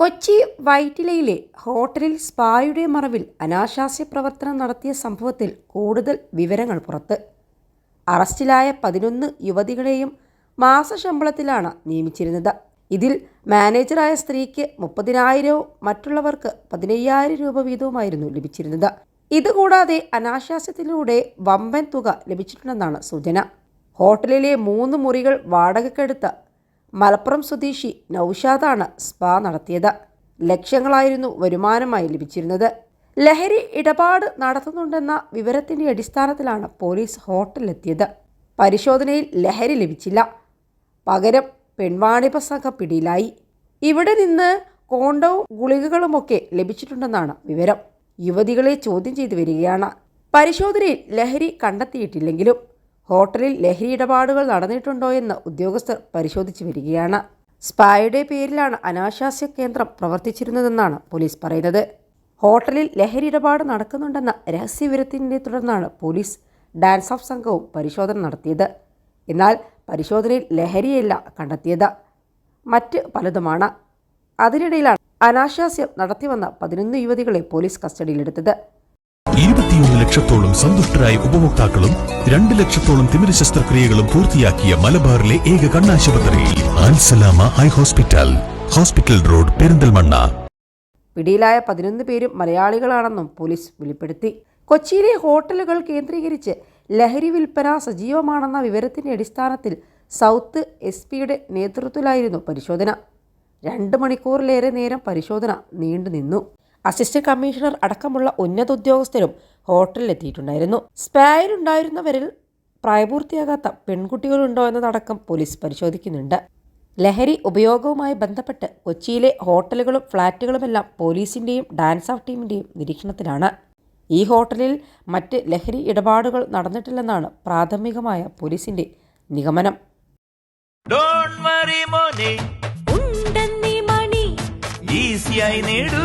കൊച്ചി വൈറ്റിലയിലെ ഹോട്ടലിൽ സ്പായുടെ മറവിൽ അനാശാസ്യ പ്രവർത്തനം നടത്തിയ സംഭവത്തിൽ കൂടുതൽ വിവരങ്ങൾ പുറത്ത്. അറസ്റ്റിലായ പതിനൊന്ന് യുവതികളെയും മാസശമ്പളത്തിലാണ് നിയമിച്ചിരുന്നത്. ഇതിൽ മാനേജറായ സ്ത്രീക്ക് മുപ്പതിനായിരവും മറ്റുള്ളവർക്ക് പതിനയ്യായിരം രൂപ വീതവുമായിരുന്നു ലഭിച്ചിരുന്നത്. ഇതുകൂടാതെ അനാശാസ്യത്തിലൂടെ വമ്പൻ തുക ലഭിച്ചിട്ടുണ്ടെന്നാണ് സൂചന. ഹോട്ടലിലെ മൂന്ന് മുറികൾ വാടകയ്ക്കെടുത്ത് മലപ്പുറം സ്വദേശി നൌഷാദാണ് സ്പാ നടത്തിയത്. ലക്ഷങ്ങളായിരുന്നു വരുമാനമായി ലഭിച്ചിരുന്നത്. ലഹരി ഇടപാട് നടത്തുന്നുണ്ടെന്ന വിവരത്തിന്റെ അടിസ്ഥാനത്തിലാണ് പോലീസ് ഹോട്ടലിലെത്തിയത്. പരിശോധനയിൽ ലഹരി ലഭിച്ചില്ല. പകരം പെൺവാണിഭ സംഘം പിടിയിലായി. ഇവിടെ നിന്ന് കോണ്ടവും ഗുളികകളുമൊക്കെ ലഭിച്ചിട്ടുണ്ടെന്നാണ് വിവരം. യുവതികളെ ചോദ്യം ചെയ്തു വരികയാണ്. പരിശോധനയിൽ ലഹരി കണ്ടെത്തിയിട്ടില്ലെങ്കിലും ഹോട്ടലിൽ ലഹരി ഇടപാടുകൾ നടന്നിട്ടുണ്ടോ എന്ന് ഉദ്യോഗസ്ഥർ പരിശോധിച്ചു വരികയാണ്. സ്പായുടെ പേരിലാണ് അനാശാസ്യ കേന്ദ്രം പ്രവർത്തിച്ചിരുന്നതെന്നാണ് പോലീസ് പറയുന്നത്. ഹോട്ടലിൽ ലഹരി ഇടപാട് നടക്കുന്നുണ്ടെന്ന രഹസ്യവിവരത്തിനെ തുടർന്നാണ് പോലീസ് ഡാൻസ് ഓഫ് സംഘവും പരിശോധന നടത്തിയത്. എന്നാൽ പരിശോധനയിൽ ലഹരിയല്ല കണ്ടെത്തിയത്. മറ്റ് പലതുമാണ്. അതിനിടയിലാണ് അനാശാസ്യം നടത്തിവന്ന പതിനൊന്ന് യുവതികളെ പോലീസ് കസ്റ്റഡിയിലെടുത്തത്. ഇരുപത്തിയൊന്ന് ലക്ഷത്തോളം സന്തുഷ്ടരായ ഉപഭോക്താക്കളും രണ്ട് ലക്ഷത്തോളം തിമിര ശസ്ത്രക്രിയകളും പൂർത്തിയാക്കിയ മലബാറിലെ ഏക കണ്ണാശുപത്രി ആൻസലാമ eye hospital hospital road Perinthalmanna. പിടിയിലായ പതിനൊന്ന് പേരും മലയാളികളാണെന്നും പോലീസ് വെളിപ്പെടുത്തി. കൊച്ചിയിലെ ഹോട്ടലുകൾ കേന്ദ്രീകരിച്ച് ലഹരി വിൽപ്പന സജീവമാണെന്ന വിവരത്തിന്റെ അടിസ്ഥാനത്തിൽ സൗത്ത് എസ് പിയുടെ നേതൃത്വത്തിലായിരുന്നു പരിശോധന. രണ്ട് മണിക്കൂറിലേറെ നേരം പരിശോധന നീണ്ടുനിന്നു. അസിസ്റ്റന്റ് കമ്മീഷണർ അടക്കമുള്ള ഉന്നത ഉദ്യോഗസ്ഥരും ഹോട്ടലിലെത്തിയിട്ടുണ്ടായിരുന്നു. സ്പായിലുണ്ടായിരുന്നവരിൽ പ്രായപൂർത്തിയാകാത്ത പെൺകുട്ടികളുണ്ടോ എന്നതടക്കം പോലീസ് പരിശോധിക്കുന്നുണ്ട്. ലഹരി ഉപയോഗവുമായി ബന്ധപ്പെട്ട് കൊച്ചിയിലെ ഹോട്ടലുകളും ഫ്ളാറ്റുകളുമെല്ലാം പോലീസിന്റെയും ഡാൻസ് ഓഫ് ടീമിന്റെയും നിരീക്ഷണത്തിലാണ്. ഈ ഹോട്ടലിൽ മറ്റ് ലഹരി ഇടപാടുകൾ നടന്നിട്ടില്ലെന്നാണ് പ്രാഥമികമായ പോലീസിന്റെ നിഗമനം. ഡോൺ വറി മോനെ. ഉണ്ടെന്നീ മണി. ഈസിയായി നേടൂ.